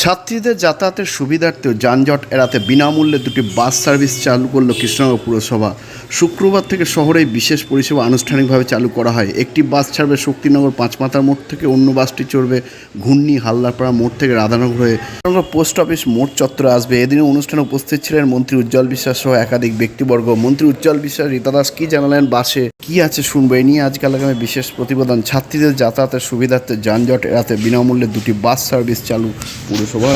ছাত্রীদের যাতায়াতের সুবিধার্থে যানজট এড়াতে বিনামূল্যে দুটি বাস সার্ভিস চালু করল কৃষ্ণনগর পুরসভা। শুক্রবার থেকে শহরে বিশেষ পরিষেবা আনুষ্ঠানিকভাবে চালু করা হয়। একটি বাস ছাড়বে শক্তিনগর পাঁচমাথার মোড় থেকে অন্য বাসটি চড়বে ঘূর্ণি হালদারপাড়া মোড় থেকে রাধানগর হয়ে। পোস্ট অফিস মোড় চত্বরে আসবে। এদিনে অনুষ্ঠানে উপস্থিত ছিলেন মন্ত্রী উজ্জ্বল বিশ্বাস সহ একাধিক ব্যক্তিবর্গ। মন্ত্রী উজ্জ্বল বিশ্বাস, রীতা দাস কী জানালেন বাসে? কি আছে শুনব? এ নিয়ে আজকাল আগামী বিশেষ প্রতিবেদন। ছাত্রীদের যাতায়াতের সুবিধার্থে যানজট এড়াতে বিনামূল্যে দুটি বাস সার্ভিস চালু পুরসভা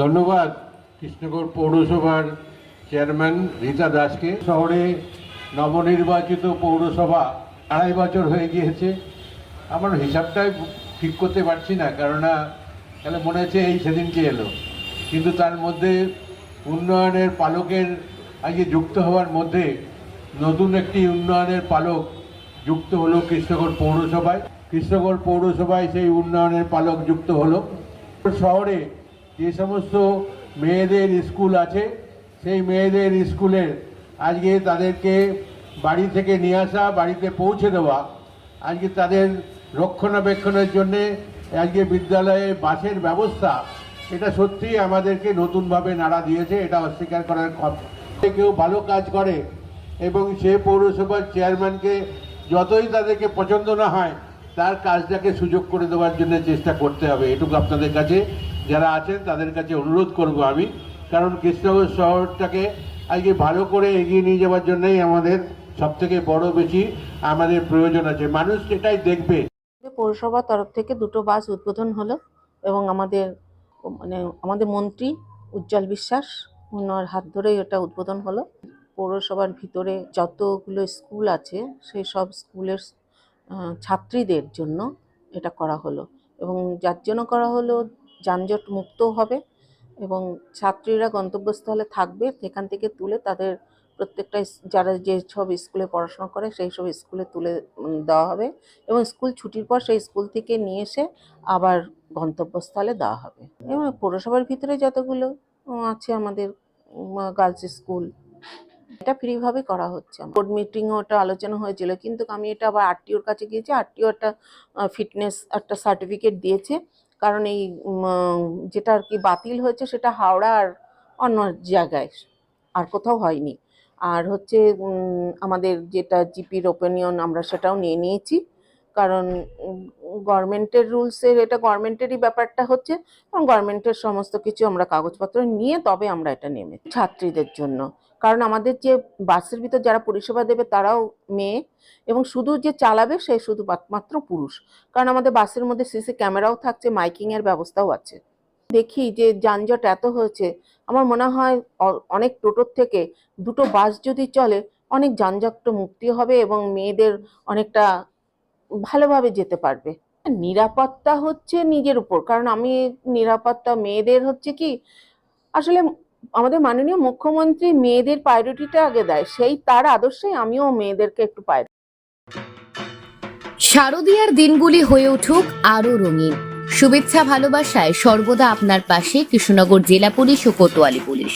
ধন্যবাদ কৃষ্ণগড় পৌরসভার চেয়ারম্যান রীতা দাসকে। শহরে নবনির্বাচিত পৌরসভা আড়াই বছর হয়ে গিয়েছে। আমার হিসাবটাই ঠিক করতে পারছি না, কেননা তাহলে মনে হচ্ছে এই সেদিনকে এলো। কিন্তু তার মধ্যে উন্নয়নের পালকের আজকে যুক্ত হওয়ার মধ্যে নতুন একটি উন্নয়নের পালক যুক্ত হলো কৃষ্ণগড় পৌরসভায়। কৃষ্ণগড় পৌরসভায় সেই উন্নয়নের পালক যুক্ত হলো। শহরে যে সমস্ত মেয়েদের স্কুল আছে, সেই মেয়েদের স্কুলের আজকে তাদেরকে বাড়ি থেকে নিয়ে আসা, বাড়িতে পৌঁছে দেওয়া, আজকে তাদের রক্ষণাবেক্ষণের জন্যে আজকে বিদ্যালয়ে বাসের ব্যবস্থা, এটা সত্যিই আমাদেরকে নতুনভাবে নাড়া দিয়েছে, এটা অস্বীকার করার কেউ ভালো কাজ করে এবং সে পৌরসভার চেয়ারম্যানকে যতই তাদেরকে পছন্দ না হয়, তার কাজটাকে সুযোগ করে দেওয়ার জন্য চেষ্টা করতে হবে। এটুকু আপনাদের কাছে, যারা আছেন তাদের কাছে অনুরোধ করব আমি। কারণ কৃষ্ণনগর শহরটাকে আজকে ভালো করে এগিয়ে নিয়ে যাওয়ার জন্যই আমাদের সবথেকে বড় বেশি আমাদের প্রয়োজন আছে। মানুষ এটাই দেখবে। পৌরসভার তরফ থেকে দুটো বাস উদ্বোধন হলো এবং আমাদের মানে আমাদের মন্ত্রী উজ্জ্বল বিশ্বাস ওনার হাত ধরেই এটা উদ্বোধন হলো। পৌরসভার ভিতরে যতগুলো স্কুল আছে সেই সব স্কুলের ছাত্রীদের জন্য এটা করা হলো। এবং যার জন্য করা হলো, যানজট মুক্ত হবে এবং ছাত্রীরা গন্তব্যস্থলে থাকবে, সেখান থেকে তুলে তাদের প্রত্যেকটা যারা যে সব স্কুলে পড়াশোনা করে, সেই সব স্কুলে তুলে দেওয়া হবে এবং স্কুল ছুটির পর সেই স্কুল থেকে নিয়ে এসে আবার গন্তব্যস্থলে দেওয়া হবে। এবং পৌরসভার ভিতরে যতগুলো আছে আমাদের গার্লস স্কুল এটা ফ্রিভাবে করা হচ্ছে বোর্ড মিটিংও ওটা আলোচনা হয়েছিল, কিন্তু আমি এটা আবার আরটিওর কাছে গিয়েছি। আরটিও একটা ফিটনেস একটা সার্টিফিকেট দিয়েছে। কারণ এই যেটা আর কি বাতিল হয়েছে সেটা হাওড়া আর অন্য জায়গায়। আর কোথাও হয়নি। আর হচ্ছে আমাদের যেটা জিপির ওপিনিয়ন আমরা সেটাও নিয়ে নিয়েছি। কারণ গভর্নমেন্টের রুলসের, এটা গভর্নমেন্টেরই ব্যাপারটা হচ্ছে, এবং গভর্নমেন্টের সমস্ত কিছু আমরা কাগজপত্র নিয়ে তবে আমরা এটা নেমে, ছাত্রীদের জন্য। কারণ আমাদের যে বাসের ভিতর যারা পরিষেবা দেবে তারাও মেয়ে, এবং শুধু যে চালাবে সে শুধু মাত্র পুরুষ। কারণ আমাদের বাসের মধ্যে সিসি ক্যামেরাও থাকছে মাইকিং এর ব্যবস্থাও আছে। দেখি যে যানজট এত হয়েছে, আমার মনে হয় অনেক টোটোর থেকে দুটো বাস যদি চলে, অনেক যানজট মুক্তি হবে এবং মেয়েদের অনেকটা ভালোভাবে যেতে পারবে। নিরাপত্তা হচ্ছে নিজের উপর। কারণ আমি নিরাপত্তা, মেয়েদের হচ্ছে কি, আসলে আমাদের মাননীয় মুখ্যমন্ত্রী মেয়েদের প্রায়োরিটিটা আগে দেয়। সেই, তার আদর্শেই আমিও মেয়েদেরকে একটু পাই শারদীয়ার দিনগুলি হয়ে উঠুক আরও রঙিন। শুভেচ্ছা ভালোবাসায় সর্বদা আপনার পাশে কৃষ্ণনগর জেলা পুলিশ ও কোতোয়ালি পুলিশ।